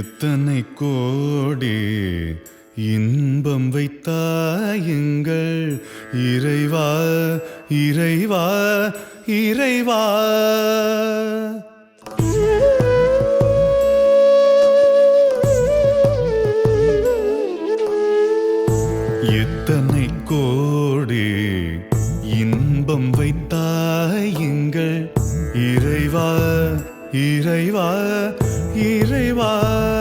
எத்தனை கோடி இன்பம் வைத்தாயுங்கள் இறைவா இறைவா இறைவா? எத்தனை கோடி இன்பம் வைத்தாயுங்கள் இறைவா இறைவா இறைவா.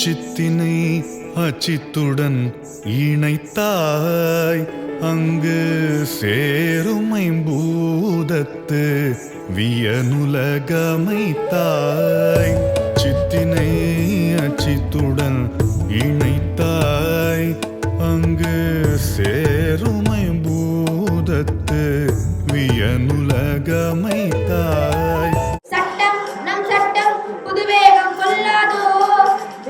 அச்சித்தினை அச்சித்துடன் இணைத்தாய். அங்கு சேருமை பூதத்து வியனுலகமைத்தாய். சித்தினை அச்சித்துடன் இணைத்தாய். அங்கு சேருமை பூதத்து வியனுலகமைத்தாய்.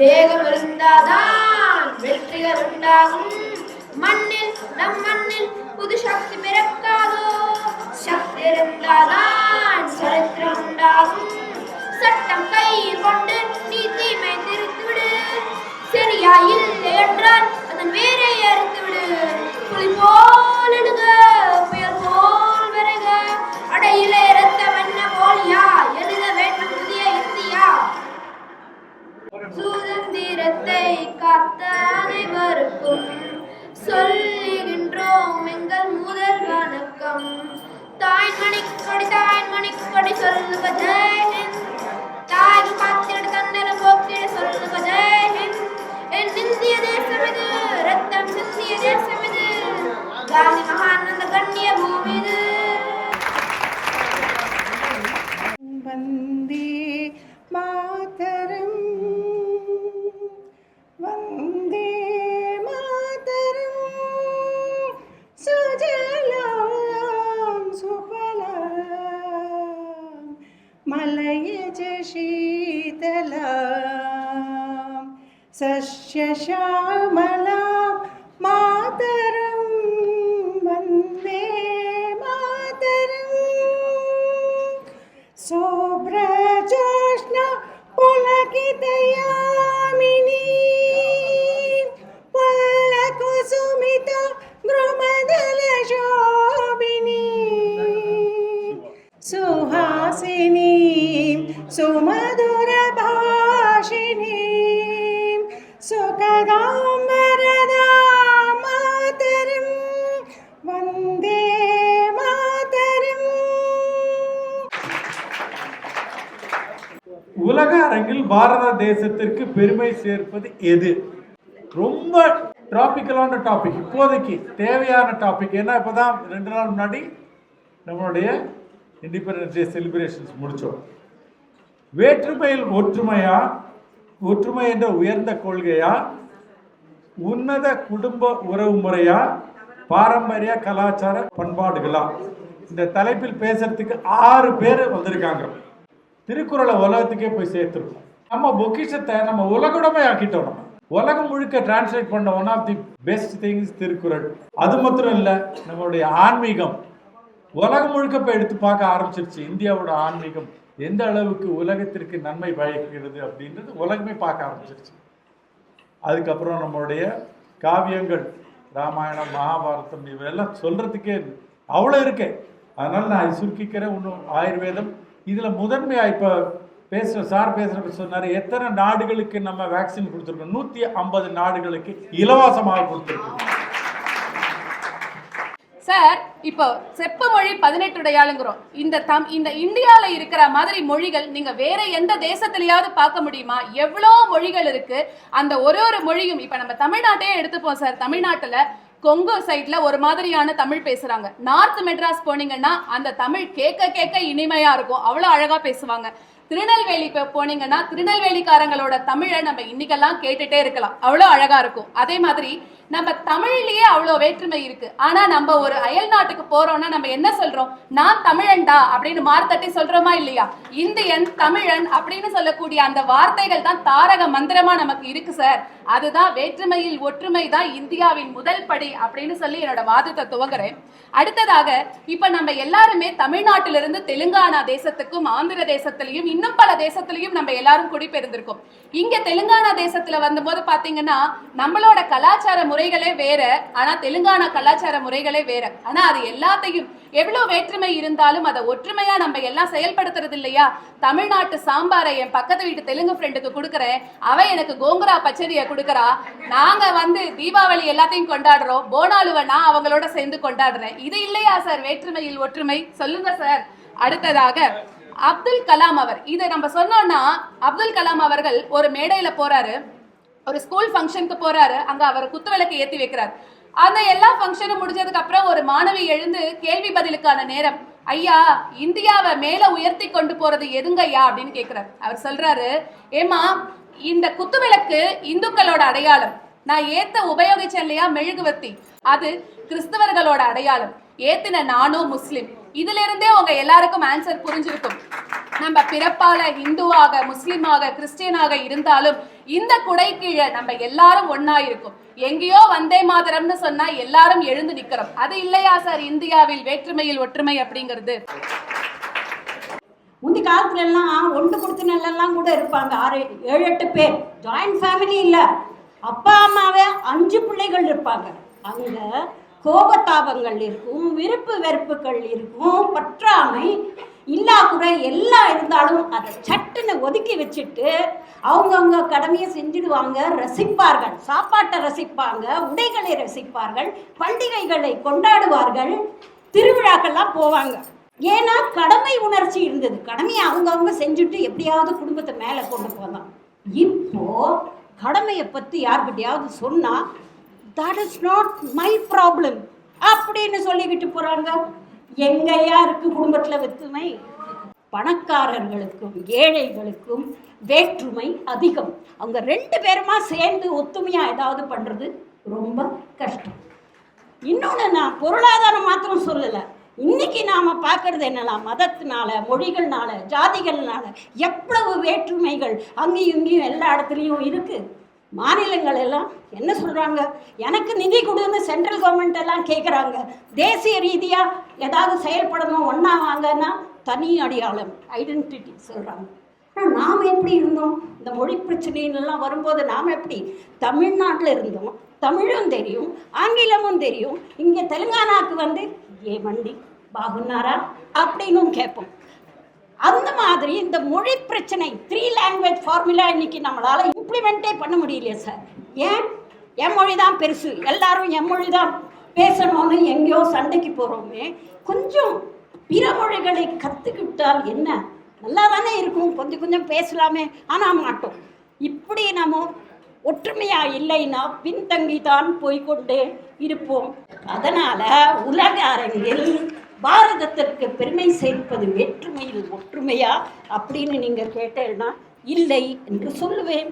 வேகம் இருந்தாதான் வெற்றிகள் உண்டாகும். மண்ணில் நம் மண்ணில் புது சக்தி பிறக்காதோ? சக்தி இருந்தாதான் சரித்திரம் உண்டாகும். சட்டம் கையில் கொண்டு நீ தீமை திருத்துவிடு. சரியா இல்லை என்றால் அதன் வேறே உலக அரங்கில் பாரத தேசத்திற்கு பெருமை சேர்ப்பது எது? ரொம்ப டாபிக்கலான டாபிக் இப்போதைக்கு தேவையான டாபிக் ஏன்னா இப்போதான் ரெண்டு நாள் முன்னாடி நம்மளுடைய இண்டிபெண்டன்ஸ் டே செலிப்ரேஷன்ஸ் முடித்தோம் வேற்றுமையில் ஒற்றுமையா? ஒற்றுமை என்ற உயர்ந்த கொள்கையா? உன்னத குடும்ப உறவு முறையா? பாரம்பரிய கலாச்சார பண்பாடுகளா? இந்த தலைப்பில் பேசுறதுக்கு ஆறு பேர் வந்திருக்காங்க. திருக்குறளை உலகத்துக்கே போய் சேர்த்துருக்கோம் நம்ம பொக்கிஷத்தை நம்ம உலகுடமை ஆக்கிட்டோம் நம்ம. உலகம் முழுக்க டிரான்ஸ்லேட் பண்ண one of the best things Thirukkural. அது மாத்திரம் இல்லை நம்மளுடைய ஆன்மீகம். உலகம் முழுக்க போய் எடுத்து பார்க்க ஆரம்பிச்சிருச்சு. இந்தியாவோட ஆன்மீகம் எந்த அளவுக்கு உலகத்திற்கு நன்மை பயக்கிறது அப்படின்றது உலகமே பார்க்க ஆரம்பிச்சிருச்சு. அதுக்கப்புறம் நம்மளுடைய காவியங்கள் ராமாயணம் மகாபாரதம் இவையெல்லாம் சொல்கிறதுக்கே அவ்வளோ இருக்கே. அதனால் நான் சுருக்கிக்கிறேன். இன்னும் ஆயுர்வேதம் இதுல முதன்மையா இப்போ பேசுகிற சார் பேசுறப்ப சொன்னாரு எத்தனை நாடுகளுக்கு நம்ம வேக்சின் கொடுத்துருக்கோம்? நூத்தி ஐம்பது நாடுகளுக்கு இலவசமாக கொடுத்துருக்கோம். சார் இப்போ செப்ப மொழி பதினெட்டுடையாளுங்கிறோம். இந்த தம் இந்த இந்தியால இருக்கிற மாதிரி மொழிகள் நீங்க வேற எந்த தேசத்திலயாவது பார்க்க முடியுமா? எவ்வளோ மொழிகள் இருக்கு? அந்த ஒரு ஒரு மொழியும் இப்ப நம்ம தமிழ்நாட்டையே எடுத்துப்போம் சார். தமிழ்நாட்டுல கொங்கு சைட்ல ஒரு மாதிரியான தமிழ் பேசுறாங்க. நார்த் மெட்ராஸ் போனீங்கன்னா அந்த தமிழ் கேட்க கேட்க இனிமையா இருக்கும். அவ்வளோ அழகா பேசுவாங்க. திருநெல்வேலி இப்போ போனீங்கன்னா திருநெல்வேலிக்காரங்களோட தமிழை நம்ம இன்னைக்கெல்லாம் கேட்டுட்டே இருக்கலாம். அவ்வளோ அழகா இருக்கும். அதே மாதிரி நம்ம தமிழ்லயே அவ்வளோ வேற்றுமை இருக்கு. ஆனா நம்ம ஒரு அயல் நாட்டுக்கு போறோம்னா நம்ம என்ன சொல்றோம்? நான் தமிழன்டா அப்படின்னு மார்த்தட்டி சொல்றோமா இல்லையா? இந்தியன் தமிழன் அப்படின்னு சொல்லக்கூடிய அந்த வார்த்தைகள் தான் தாரக மந்திரமா நமக்கு இருக்கு சார். அதுதான் வேற்றுமையில் ஒற்றுமை தான் இந்தியாவின் முதல் படி அப்படின்னு சொல்லி என்னோட வாதத்தை துவங்குறேன். அடுத்ததாக இப்ப நம்ம எல்லாருமே தமிழ்நாட்டிலிருந்து தெலுங்கானா தேசத்துக்கும் ஆந்திர தேசத்திலையும் இன்னும் பல தேசத்திலையும் நம்ம எல்லாரும் குடிபெயர்ந்திருக்கோம். இங்க தெலுங்கானா தேசத்துல வந்தபோது பாத்தீங்கன்னா நம்மளோட கலாச்சார முறைகளே வேற ஆனா தெலுங்கானா கலாச்சார முறைகளே வேற. ஆனா அது எல்லாத்தையும் எவ்வளவு வேற்றுமை இருந்தாலும் அதை ஒற்றுமையா நம்ம எல்லாம் செயல்படுத்துறது இல்லையா? தமிழ்நாட்டு சாம்பாரை என் பக்கத்து வீட்டு தெலுங்கு ஃப்ரெண்டுக்கு கொடுக்குறேன். அவ எனக்கு கோங்குரா பச்சடியை கொடுக்குறா. நாங்க வந்து தீபாவளி எல்லாத்தையும் கொண்டாடுறோம். போனாலுவை நான் அவங்களோட சேர்ந்து கொண்டாடுறேன். இது இல்லையா சார் வேற்றுமையில் ஒற்றுமை? சொல்லுங்க சார் அடுத்ததாக அப்துல் கலாம் அவர். இதை நம்ம சொன்னோம்னா அப்துல் கலாம் அவர்கள் ஒரு மேடையில போறாரு. ஒரு ஸ்கூல் ஃபங்க்ஷனுக்கு போறாரு அங்க அவர் குத்துவிளக்கு ஏத்தி வைக்கிறார். அந்த எல்லா ஃபங்க்ஷனும் முடிஞ்சதுக்கு அப்புறம் ஒரு மாணவி எழுந்து கேள்வி பதிலுக்கான நேரம். ஐயா இந்தியாவை மேல உயர்த்தி கொண்டு போறது எதுங்கய்யா அப்படின்னு கேக்குறாரு. அவர் சொல்றாரு ஏமா இந்த குத்துவிளக்கு இந்துக்களோட அடையாளம். நான் ஏத்த உபயோகிச்சேன் இல்லையா மெழுகுவர்த்தி. அது கிறிஸ்தவர்களோட அடையாளம். ஏத்தின நானும் முஸ்லிம். இதுல இருந்தே உங்க எல்லாருக்கும் ஆன்சர் புரிஞ்சிருக்கும். நம்ம பிறப்பால இந்துவாக முஸ்லிமாக கிறிஸ்டியனாக இருந்தாலும் இந்த குடை கீழே நம்ம எல்லாரும் ஒன்னா இருக்கும். எங்கேயோ வந்தே மாதரம்னு சொன்னா எல்லாரும் எழுந்து நிக்கிறோம். அது இல்லையா சார்? இந்தியாவில் வேற்றுமையில் ஒற்றுமை அப்படிங்கிறது. முந்தி காலத்துல எல்லாம் ஒன்று கொடுத்தினெல்லாம் கூட இருப்பாங்க. ஆறு ஏழு எட்டு பேர். ஜாயிண்ட் ஃபேமிலி இல்லை. அப்பா அம்மாவே அஞ்சு பிள்ளைகள் இருப்பாங்க. அங்க கோபத்தாபங்கள் இருக்கும் விருப்பு வெறுப்புகள் இருக்கும் பற்றாமை இல்லா குறை எல்லாம் இருந்தாலும் அதை சட்டுன்னு ஒதுக்கி வச்சுட்டு அவங்கவுங்க கடமையை செஞ்சிடுவாங்க ரசிப்பார்கள். சாப்பாட்டை ரசிப்பாங்க உடைகளை ரசிப்பார்கள் பண்டிகைகளை கொண்டாடுவார்கள் திருவிழாக்கள்லாம் போவாங்க. ஏன்னா கடமை உணர்ச்சி இருந்தது. கடமையை அவங்கவுங்க செஞ்சுட்டு எப்படியாவது குடும்பத்தை மேலே கொண்டு போகலாம். இப்போ கடமையை பற்றி யார்கிட்டையாவது சொன்னால் that is not my problem அப்படின்னு சொல்லிக்கிட்டு போறாங்க. எங்கேயா இருக்கு குடும்பத்தில் வெற்றுமை பணக்காரர்களுக்கும் ஏழைகளுக்கும் வேற்றுமை அதிகம். அவங்க ரெண்டு பேருமா சேர்ந்து ஒத்துமையா ஏதாவது பண்றது ரொம்ப கஷ்டம். இன்னொன்று நான் பொருளாதாரம் மாத்திரம் சொல்லலை. இன்னைக்கு நாம பார்க்கறது என்னலாம் மதத்தினால மொழிகள்னால ஜாதிகள்னால எவ்வளவு வேற்றுமைகள் அங்கேயும் இங்கேயும் எல்லா இடத்துலையும் இருக்கு. மாநிலங்கள் எல்லாம் என்ன சொல்கிறாங்க எனக்கு நிதி கொடுன்னு சென்ட்ரல் கவர்மெண்ட் எல்லாம் கேட்குறாங்க தேசிய ரீதியாக ஏதாவது செயல்படணும் ஒன்றா வாங்கன்னா தனி அடையாளம் ஐடென்டிட்டி சொல்கிறாங்க ஆனால் நாம் எப்படி இருந்தோம்? இந்த மொழி பிரச்சனைலாம் வரும்போது நாம் எப்படி தமிழ்நாட்டில் இருந்தோம்? தமிழும் தெரியும் ஆங்கிலமும் தெரியும். இங்கே தெலுங்கானாவுக்கு வந்து ஏ வண்டி பாகுன்னாரா அப்படின்னும் கேட்போம். அந்த மாதிரி இந்த மொழி பிரச்சனை த்ரீ லாங்குவேஜ் ஃபார்முலா இன்னைக்கு நம்மளால இம்ப்ளிமெண்ட்டே பண்ண முடியலையே சார் ஏன்? என் மொழி தான் பெருசு. எல்லாரும் என் மொழி தான் பேசணும்னு எங்கேயோ சண்டைக்கு போகிறோமே கொஞ்சம் பிற மொழிகளை கற்றுக்கிட்டால் என்ன? நல்லா தானே இருக்கும். கொஞ்சம் கொஞ்சம் பேசலாமே. ஆனால் மாட்டோம். இப்படி நம்ம ஒற்றுமையா இல்லைன்னா பின்தங்கி தான் போய்கொண்டே இருப்போம். அதனால உலக அரங்கில் பாரதத்திற்கு பெருமை சேர்ப்பது வேற்றுமையில் ஒற்றுமையா அப்படின்னு நீங்க கேட்டேன்னா இல்லை என்று சொல்லுவேன்.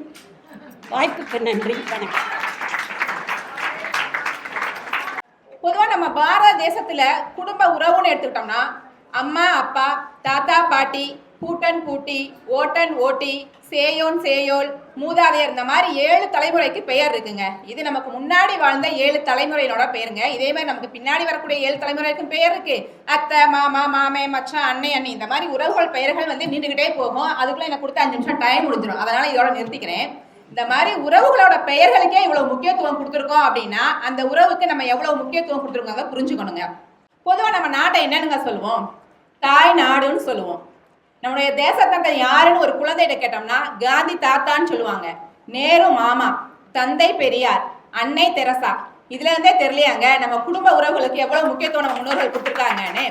வாய்ப்புக்கு நன்றி வணக்கம். பொதுவாக நம்ம பாரத தேசத்தில் குடும்ப உறவுன்னு எடுத்துக்கிட்டோம்னா அம்மா அப்பா தாத்தா பாட்டி பூட்டன் பூட்டி ஓட்டன் ஓட்டி சேயோன் சேயோல் மூதாதையர் இந்த மாதிரி ஏழு தலைமுறைக்கு பெயர் இருக்குங்க. இது நமக்கு முன்னாடி வாழ்ந்த ஏழு தலைமுறையினோட பெயருங்க இதே மாதிரி நமக்கு பின்னாடி வரக்கூடிய ஏழு தலைமுறைக்கும் பெயர் இருக்கு. அத்தை மாமா மாமே மச்சான் அண்ணே அண்ணி இந்த மாதிரி உறவுகள் பெயர்கள் வந்து நின்றுகிட்டே போகும். அதுக்குள்ள எனக்கு கொடுத்த அஞ்சு நிமிஷம் டைம் முடிஞ்சிடும். அதனால இதோட நிறுத்திக்கிறேன். இந்த மாதிரி உறவுகளோட பெயர்களுக்கே இவ்வளவு முக்கியத்துவம் கொடுத்துருக்கோம் அப்படின்னா அந்த உறவுக்கு நம்ம எவ்வளவு முக்கியத்துவம் கொடுத்துருக்கோங்க புரிஞ்சுக்கணுங்க. பொதுவாக நம்ம நாட்டை என்னனுங்க சொல்லுவோம்? தாய் நாடுன்னு சொல்லுவோம். நம்முடைய தேசத்தந்தை யாருன்னு ஒரு குழந்தைகிட்ட கேட்டோம்னா காந்தி தாத்தான்னு சொல்லுவாங்க. நேரு மாமா தந்தை பெரியார் அன்னை தெரசா. இதுல இருந்தே தெரியலையாங்க நம்ம குடும்ப உறவுகளுக்கு எவ்வளவு முக்கியத்துவம் நம்ம முன்னோர்கள் கொடுத்துருக்காங்கன்னு.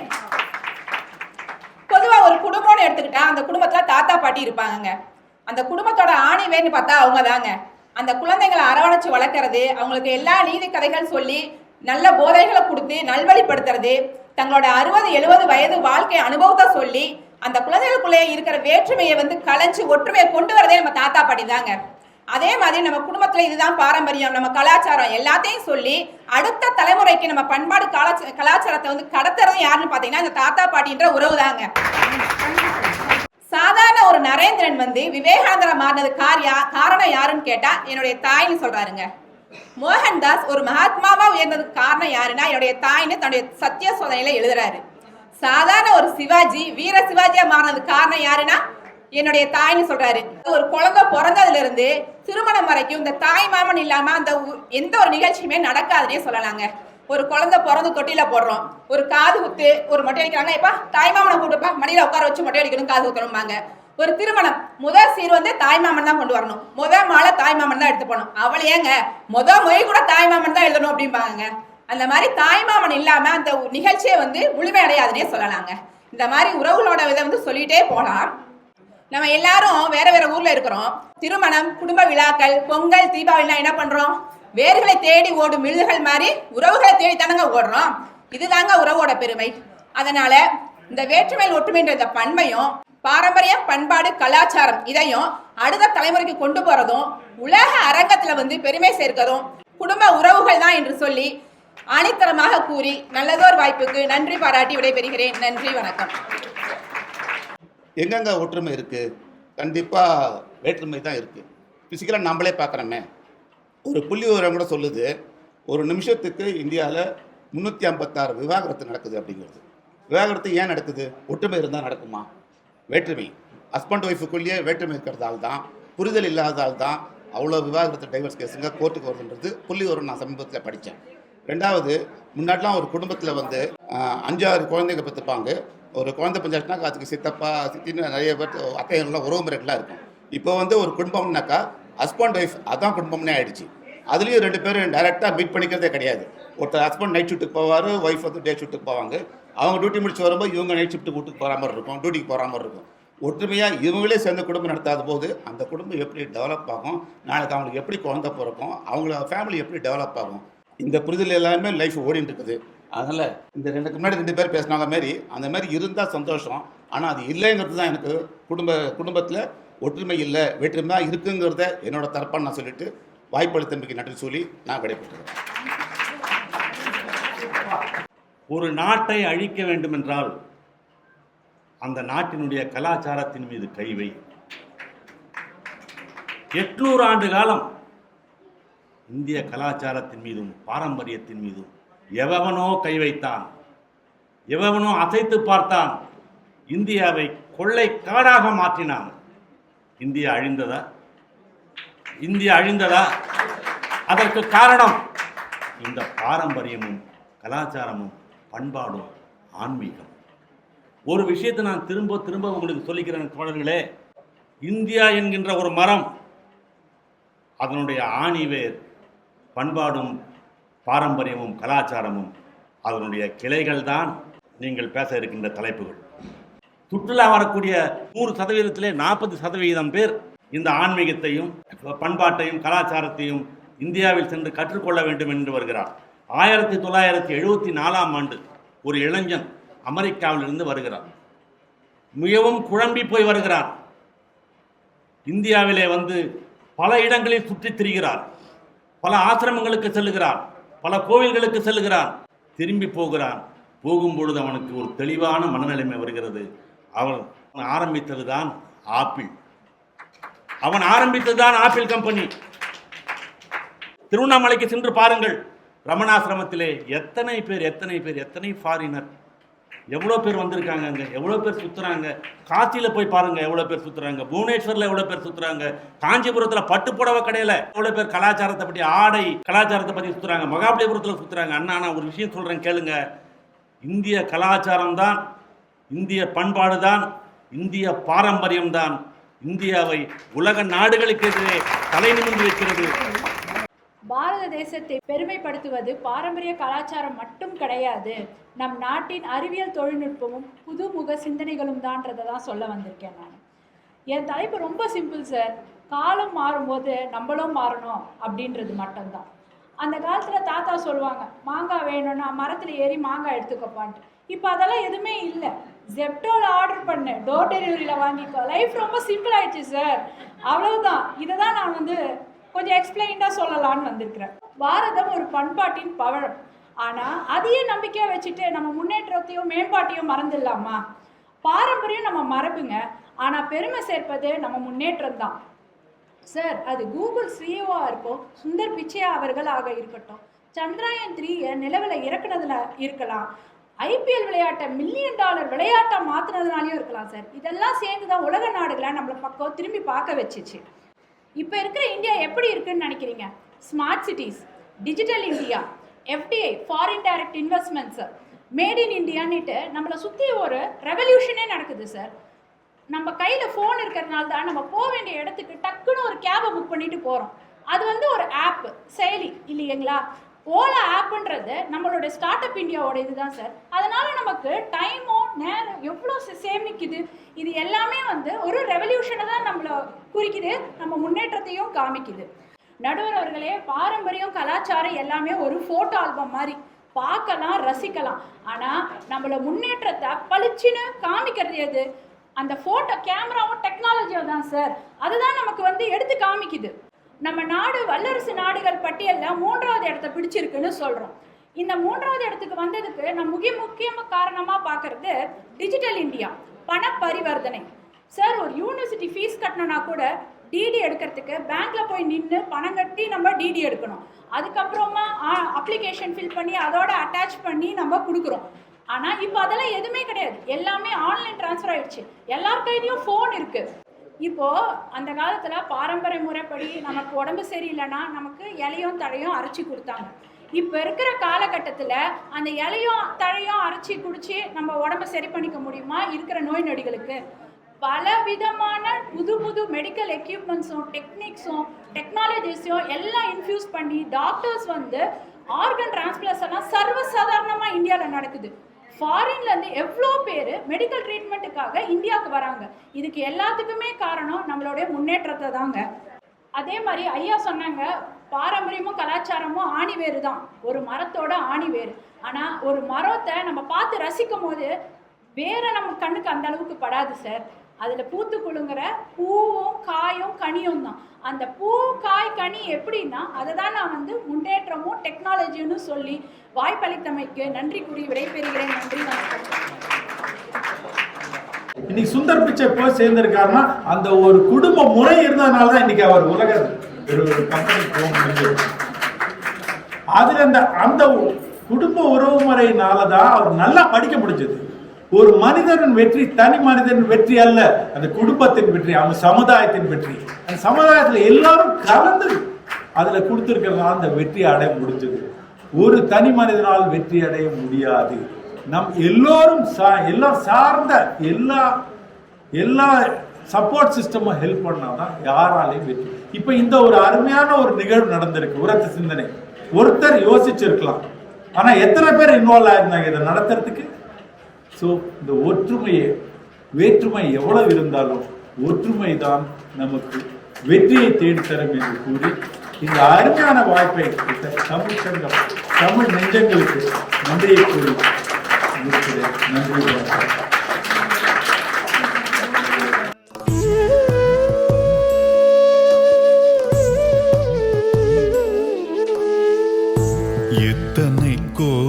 பொதுவா ஒரு குடும்பம்னு எடுத்துக்கிட்டா அந்த குடும்பத்துல தாத்தா பாட்டி இருப்பாங்கங்க. அந்த குடும்பத்தோட ஆணிவேன்னு பார்த்தா அவங்க தாங்க அந்த குழந்தைங்களை அரவணைச்சு வளர்க்கறது அவங்களுக்கு எல்லா நீதி கதைகள் சொல்லி நல்ல போதைகளை கொடுத்து நல்வழிப்படுத்துறது தங்களோட அறுபது எழுபது வயது வாழ்க்கை அனுபவத்தை சொல்லி அந்த குழந்தைகளுக்குள்ளே இருக்கிற வேற்றுமையை வந்து கலைஞ்சு ஒற்றுமையை கொண்டு வரதே நம்ம தாத்தா பாட்டி தாங்க. அதே மாதிரி நம்ம குடும்பத்துல இதுதான் பாரம்பரியம். நம்ம கலாச்சாரம் எல்லாத்தையும் சொல்லி அடுத்த தலைமுறைக்கு நம்ம பண்பாடு கலாச்ச கலாச்சாரத்தை வந்து கடத்துறது யாருன்னு பாத்தீங்கன்னா இந்த தாத்தா பாட்டின்ற உறவு தாங்க. சாதாரண ஒரு நரேந்திரன் வந்து விவேகானந்தரா மாறினது காரியா காரணம் யாருன்னு கேட்டா என்னுடைய தாய்னு சொல்றாருங்க. மோகன்தாஸ் ஒரு மகாத்மாவா உயர்ந்ததுக்கு காரணம் யாருன்னா என்னுடைய தாய்னு தன்னுடைய சத்திய சோதனையில எழுதுறாரு. சாதாரண ஒரு சிவாஜி வீர சிவாஜியா மாறினதுக்கு காரணம் யாருன்னா என்னுடைய தாய்னு சொல்றாரு. ஒரு குழந்தை பிறந்ததுல இருந்து திருமணம் வரைக்கும் இந்த தாய் மாமன் இல்லாம அந்த எந்த ஒரு நிகழ்ச்சியுமே நடக்காதுன்னே சொல்லலாங்க. ஒரு குழந்தை பிறந்து தொட்டியில போடுறோம். ஒரு காது குத்து ஒரு மொட்டை அடிக்கிறாங்கன்னா இப்ப தாய் மாமனை கூப்பிட்டுப்பா மடியில உட்கார வச்சு மொட்டை அடிக்கணும் காது குத்தணும்பாங்க. ஒரு திருமணம் முதல் சீர் வந்து தாய் மாமன் தான் கொண்டு வரணும். முத மாலை தாய் மாமன் தான் எடுத்து போகணும். அவளையேங்க ஏங்க முத மொழி கூட தாய் மாமன் தான் எழுதணும் அப்படிம்பாங்க அந்த மாதிரி தாய்மாமன் இல்லாம அந்த நிகழ்ச்சியை வந்து முழுமையடையாதுன்னே சொல்லலாங்க. இந்த மாதிரி உறவுகளோட இதை வந்து சொல்லிட்டே போலாம் நம்ம எல்லாரும் வேற வேற ஊர்ல இருக்கிறோம். திருமணம் குடும்ப விழாக்கள் பொங்கல் தீபாவளிலாம் என்ன பண்றோம்? வேர்களை தேடி ஓடும் மிழுதுகள் மாதிரி உறவுகளை தேடி தானங்க ஓடுறோம். இதுதாங்க உறவோட பெருமை. அதனால இந்த வேற்றுமையில் ஒற்றுமைன்ற இந்த பன்மையும் பாரம்பரியம் பண்பாடு கலாச்சாரம் இதையும் அடுத்த தலைமுறைக்கு கொண்டு போறதும் உலக அரங்கத்துல வந்து பெருமை சேர்க்கிறதும் குடும்ப உறவுகள் தான் என்று சொல்லி ஆணித்தரமாக கூறி நல்லதோர் வாய்ப்புக்கு நன்றி பாராட்டி விடைபெறுகிறேன். நன்றி வணக்கம். எங்கெங்க ஒற்றுமை இருக்குது கண்டிப்பாக வேற்றுமை தான் இருக்குது ஃபிசிக்கலாக நம்மளே பார்க்குறோமே. ஒரு புள்ளி விவரம் கூட சொல்லுது. ஒரு நிமிஷத்துக்கு இந்தியாவில் முந்நூற்றி ஐம்பத்தாறு விவாகரத்து நடக்குது அப்படிங்கிறது. விவாகரத்து ஏன் நடக்குது? ஒற்றுமை இருந்தால் நடக்குமா? வேற்றுமை. ஹஸ்பண்ட் ஒய்ஃபுக்குள்ளேயே வேற்றுமை இருக்கிறதால தான் புரிதல் இல்லாததால் தான் அவ்வளோ விவாகரத்து டைவர்ஸ் கேஸுங்க கோர்ட்டுக்கு வருதுன்றது புள்ளி விவரம் நான் சமீபத்தில் படித்தேன் ரெண்டாவது முன்னாடிலாம் ஒரு குடும்பத்தில் வந்து அஞ்சாறு குழந்தைங்க பெற்றுப்பாங்க ஒரு குழந்தை பஞ்சாயத்துனா அதுக்கு சித்தப்பா சித்தின்னு நிறைய பேர் அத்தைகள்லாம் உறவு முறைகள்லாம் இருக்கும். இப்போ வந்து ஒரு குடும்பம்னாக்கா ஹஸ்பண்ட் ஒய்ஃப் அதான் குடும்பம்னே ஆயிடுச்சு. அதுலேயும் ரெண்டு பேரும் டைரெக்டாக மீட் பண்ணிக்கிறதே கிடையாது. ஒருத்தர் ஹஸ்பண்ட் நைட் ஷிஃப்ட்டுக்கு போவார் ஒய்ஃப் வந்து டே ஷிஃப்ட்டுக்கு போவாங்க. அவங்க டியூட்டி முடிச்சு வரும்போது இவங்க நைட் ஷிஃப்ட்டு வீட்டுக்கு போகிற மாதிரி இருக்கும் டியூட்டிக்கு போகிற மாதிரி இருக்கும். ஒற்றுமையாக இவங்களே சேர்ந்த குடும்பம் நடத்தாத போது அந்த குடும்பம் எப்படி டெவலப் ஆகும்? நாளைக்கு அவங்களுக்கு எப்படி குழந்தை பிறக்கும்? அவங்கள ஃபேமிலி எப்படி டெவலப் ஆகும்? இந்த புரிதல் எல்லாமே லைஃப் ஓடிட்டு இருக்குது அதனால் இந்த ரெண்டுக்கு முன்னாடி ரெண்டு பேர் பேசினாங்க மாரி அந்த மாதிரி இருந்தால் சந்தோஷம். ஆனால் அது இல்லைங்கிறது தான் எனக்கு குடும்ப குடும்பத்தில் ஒற்றுமை இல்லை வேற்றுமை இருக்குங்கிறத என்னோட தரப்பாக நான் சொல்லிட்டு வாய்ப்பளித்தமைக்கு நன்றி சொல்லி நான் விடைபெற்றுக்கிறேன். ஒரு நாட்டை அழிக்க வேண்டுமென்றால் அந்த நாட்டினுடைய கலாச்சாரத்தின் மீது கைவை எட்நூறு ஆண்டு காலம் இந்திய கலாச்சாரத்தின் மீதும் பாரம்பரியத்தின் மீதும். எவனோ கை வைத்தான். எவனோ அசைத்து பார்த்தான். இந்தியாவை கொள்ளை காடாக மாற்றினான். இந்தியா அழிந்ததா? இந்தியா அழிந்ததா? அதற்கு காரணம் இந்த பாரம்பரியமும் கலாச்சாரமும் பண்பாடும் ஆன்மீகம். ஒரு விஷயத்தை நான் திரும்ப திரும்ப உங்களுக்கு சொல்லிக்கிறேன் தோழர்களே. இந்தியா என்கின்ற ஒரு மரம் அதனுடைய ஆணிவேர் பண்பாடும் பாரம்பரியமும் கலாச்சாரமும் அதனுடைய கிளைகள் தான் நீங்கள் பேச இருக்கின்ற தலைப்புகள். சுற்றுலா வரக்கூடிய நூறு சதவீதத்திலே நாற்பது சதவீதம் பேர் இந்த ஆன்மீகத்தையும் பண்பாட்டையும் கலாச்சாரத்தையும் இந்தியாவில் சென்று கற்றுக்கொள்ள வேண்டும் என்று வருகிறார். ஆயிரத்தி தொள்ளாயிரத்தி எழுபத்தி நாலாம் ஆண்டு ஒரு இளைஞன் அமெரிக்காவிலிருந்து வருகிறார். மிகவும் குழம்பி போய் வருகிறார். இந்தியாவிலே வந்து பல இடங்களில் சுற்றித் திரிகிறார். பல ஆசிரமங்களுக்கு செல்லுகிறான் பல கோவில்களுக்கு செல்லுகிறான். திரும்பி போகிறான். போகும்பொழுது அவனுக்கு ஒரு தெளிவான மனநிலைமை வருகிறது. அவன் ஆரம்பித்தது தான் ஆப்பிள். அவன் ஆரம்பித்தது தான் ஆப்பிள் கம்பெனி. திருவண்ணாமலைக்கு சென்று பாருங்கள். ரமணாசிரமத்திலே எத்தனை பேர் எத்தனை பேர் எத்தனை ஃபாரினர் எவ்வளோ பேர் வந்திருக்காங்க அங்கே எவ்வளோ பேர் சுற்றுறாங்க காசியில் போய் பாருங்கள் எவ்வளோ பேர் சுற்றுறாங்க புவனேஸ்வரில் எவ்வளோ பேர் சுற்றுறாங்க காஞ்சிபுரத்தில் பட்டு புடவை கடையில் எவ்வளோ பேர் கலாச்சாரத்தை பற்றி ஆடை கலாச்சாரத்தை பற்றி சுற்றுறாங்க மகாபலிபுரத்தில் சுற்றுறாங்க அண்ணா நான் ஒரு விஷயம் சொல்கிறேன் கேளுங்க. இந்திய கலாச்சாரம் தான் இந்திய பண்பாடு தான் இந்திய பாரம்பரியம் தான் இந்தியாவை உலக நாடுகளுக்கு எதிரே தலை நிமிர்ந்து வைக்கிறது. பாரத தேசத்தை பெருமைப்படுத்துவது பாரம்பரிய கலாச்சாரம் மட்டும் கிடையாது. நம் நாட்டின் அறிவியல் தொழில்நுட்பமும் புதுமுக சிந்தனைகளும் தான்றதை தான் சொல்ல வந்திருக்கேன் நான். என் தலைப்பு ரொம்ப சிம்பிள் சார் காலம் மாறும்போது நம்மளும் மாறணும் அப்படின்றது மட்டும்தான். அந்த காலத்தில் தாத்தா சொல்லுவாங்க மாங்காய் வேணும்னா மரத்தில் ஏறி மாங்காய் எடுத்துக்கப்பான்ட்டு. இப்போ அதெல்லாம் எதுவுமே இல்லை. ஜெப்டோவில் ஆர்டர் பண்ணேன் டோர் டெலிவரியில் வாங்கிக்கோ. லைஃப் ரொம்ப சிம்பிள் ஆயிடுச்சு சார் அவ்வளவுதான். இதை தான் நான் வந்து கொஞ்சம் எக்ஸ்பிளைன்டாக சொல்லலாம்னு வந்திருக்கிறேன். பாரதம் ஒரு பண்பாட்டின் பவழம். ஆனால் அதையே நம்பிக்கையாக வச்சுட்டு நம்ம முன்னேற்றத்தையும் மேம்பாட்டையும் மறந்துடலாமா? பாரம்பரியம் நம்ம மரபுங்க. ஆனால் பெருமை சேர்ப்பது நம்ம முன்னேற்றம் தான் சார் அது கூகுள் சிஇஓவாக இருக்கும் சுந்தர் பிச்சையா அவர்களாக இருக்கட்டும். சந்திராயன் த்ரீயை நிலவில் இறக்குனதுல இருக்கலாம். ஐபிஎல் விளையாட்டை மில்லியன் டாலர் விளையாட்டை மாற்றினதுனாலையும் இருக்கலாம் சார் இதெல்லாம் சேர்ந்து தான் உலக நாடுகளை நம்மளை பக்கம் திரும்பி பார்க்க வச்சுச்சு. இப்போ இருக்கிற இந்தியா எப்படி இருக்குன்னு நினைக்கிறீங்க? Smart cities digital India FDI foreign direct investments made in இந்தியான்னுட்டு நம்மளை சுற்றி ஒரு ரெவல்யூஷனே நடக்குது சார் நம்ம கையில் ஃபோன் இருக்கிறதுனால தான் நம்ம போக வேண்டிய இடத்துக்கு டக்குன்னு ஒரு கேபை புக் பண்ணிட்டு போகிறோம் அது வந்து ஒரு ஆப் செயலி இல்லைங்களா? ஓலா ஆப்புன்றது நம்மளோட ஸ்டார்ட் அப் இந்தியாவோட இதுதான் சார் அதனால நமக்கு டைமோ நேரம் எவ்வளோ சேமிக்குது? இது எல்லாமே வந்து ஒரு ரெவல்யூஷனை தான் நம்மளை குறிக்குது நம்ம முன்னேற்றத்தையும் காமிக்குது. நடுவர் அவர்களே பாரம்பரியம் கலாச்சாரம் எல்லாமே ஒரு ஃபோட்டோ ஆல்பம் மாதிரி. பார்க்கலாம் ரசிக்கலாம். ஆனால் நம்மள முன்னேற்றத்தை பளிச்சுன்னு காமிக்கிறது எது? அந்த ஃபோட்டோ கேமராவும் டெக்னாலஜியும் தான் சார் அதுதான் நமக்கு வந்து எடுத்து காமிக்குது. நம்ம நாடு வல்லரசு நாடுகள் பட்டியலில் மூன்றாவது இடத்த பிடிச்சிருக்குன்னு சொல்கிறோம் இந்த மூன்றாவது இடத்துக்கு வந்ததுக்கு நம்ம முக்கிய முக்கியமாக காரணமாக பார்க்கறது டிஜிட்டல் இந்தியா பண பரிவர்த்தனை சார் ஒரு யூனிவர்சிட்டி ஃபீஸ் கட்டணும்னா கூட டிடி எடுக்கிறதுக்கு பேங்க்கில் போய் நின்று பணம் கட்டி நம்ம டிடி எடுக்கணும். அதுக்கப்புறமா அப்ளிகேஷன் ஃபில் பண்ணி அதோட அட்டாச் பண்ணி நம்ம கொடுக்குறோம். ஆனால் இப்போ அதெல்லாம் எதுவுமே கிடையாது. எல்லாமே ஆன்லைன் ட்ரான்ஸ்ஃபர் ஆகிடுச்சு எல்லார் கையிலையும் ஃபோன் இருக்குது இப்போது அந்த காலத்தில் பாரம்பரிய முறைப்படி நமக்கு உடம்பு சரியில்லைன்னா நமக்கு இலையும் தழையும் அரைச்சி கொடுத்தாங்க. இப்போ இருக்கிற காலகட்டத்தில் அந்த இலையும் தழையும் அரைச்சி குடிச்சு நம்ம உடம்ப சரி பண்ணிக்க முடியுமா இருக்கிற நோய் நொடிகளுக்கு? பல விதமான புது புது மெடிக்கல் எக்யூப்மெண்ட்ஸும் டெக்னிக்ஸும் டெக்னாலஜிஸையும் எல்லாம் இன்ஃபியூஸ் பண்ணி டாக்டர்ஸ் வந்து ஆர்கன் டிரான்ஸ்பிளஸ் எல்லாம் சர்வசாதாரணமாக இந்தியாவில் நடக்குது. ஃபாரின்லேருந்து எவ்வளோ பேர் மெடிக்கல் ட்ரீட்மெண்ட்டுக்காக இந்தியாவுக்கு வராங்க. இதுக்கு எல்லாத்துக்குமே காரணம் நம்மளுடைய முன்னேற்றத்தை தாங்க. அதே மாதிரி ஐயா சொன்னாங்க பாரம்பரியமும் கலாச்சாரமும் ஆணி வேறு தான். ஒரு மரத்தோட ஆணி வேறு. ஆனால் ஒரு மரத்தை நம்ம பார்த்து ரசிக்கும் போது வேற நம்ம கண்ணுக்கு அந்த அளவுக்கு படாது சார். அதில் பூத்து குலுங்குற பூவும் காயும் கனியும் தான். அந்த பூ காய் கனி எப்படின்னா அதை தான் நான் வந்து முன்னேற்றமும் டெக்னாலஜின்னு சொல்லி வாய்ப்பளித்தமைக்கு நன்றி கூறி விடைபெறுகிறேன். நன்றி இன்னைக்கு சுந்தர் பிச்சை போய் சேர்ந்திருக்காருன்னா அந்த ஒரு குடும்ப முறை இருந்ததுனால தான் இன்னைக்கு அவர் உலக ஒரு ஒரு போக முடிஞ்சது அதுல அந்த அந்த குடும்ப உறவு முறையினால தான் அவர் நல்லா படிக்க முடிஞ்சது. ஒரு மனிதனின் வெற்றி தனி மனிதனின் வெற்றி அல்ல. அந்த குடும்பத்தின் வெற்றி அவங்க சமுதாயத்தின் வெற்றி. அந்த சமுதாயத்துல எல்லாரும் கலந்து அதுல கொடுத்துருக்கிறதுனால அந்த வெற்றி அடைய முடிஞ்சது. ஒரு தனி மனிதனால் வெற்றி அடைய முடியாது. நம் எல்லோரும் சா- எல்லாம் சார்ந்த எல்லா எல்லா சப்போர்ட் சிஸ்டமும் ஹெல்ப் பண்ணாதான் யாராலையும் வெற்றி இப்ப இந்த ஒரு அருமையான ஒரு நிகழ்வு நடந்திருக்கு உரத்த சிந்தனை. ஒருத்தர் யோசிச்சிருக்கலாம். ஆனா எத்தனை பேர் இன்வால்வ் ஆயிருந்தாங்க இதை நடத்துறதுக்கு? ஸோ இந்த ஒற்றுமையை வேற்றுமை எவ்வளவு இருந்தாலும் ஒற்றுமை தான் நமக்கு வெற்றியை தேடித்தரும் என்று கூறி இந்த அருமையான வாய்ப்பை தமிழ் சங்கம் தமிழ் நெஞ்சங்களுக்கு நன்றியை கூறி நன்றி வணக்கம். எத்தனை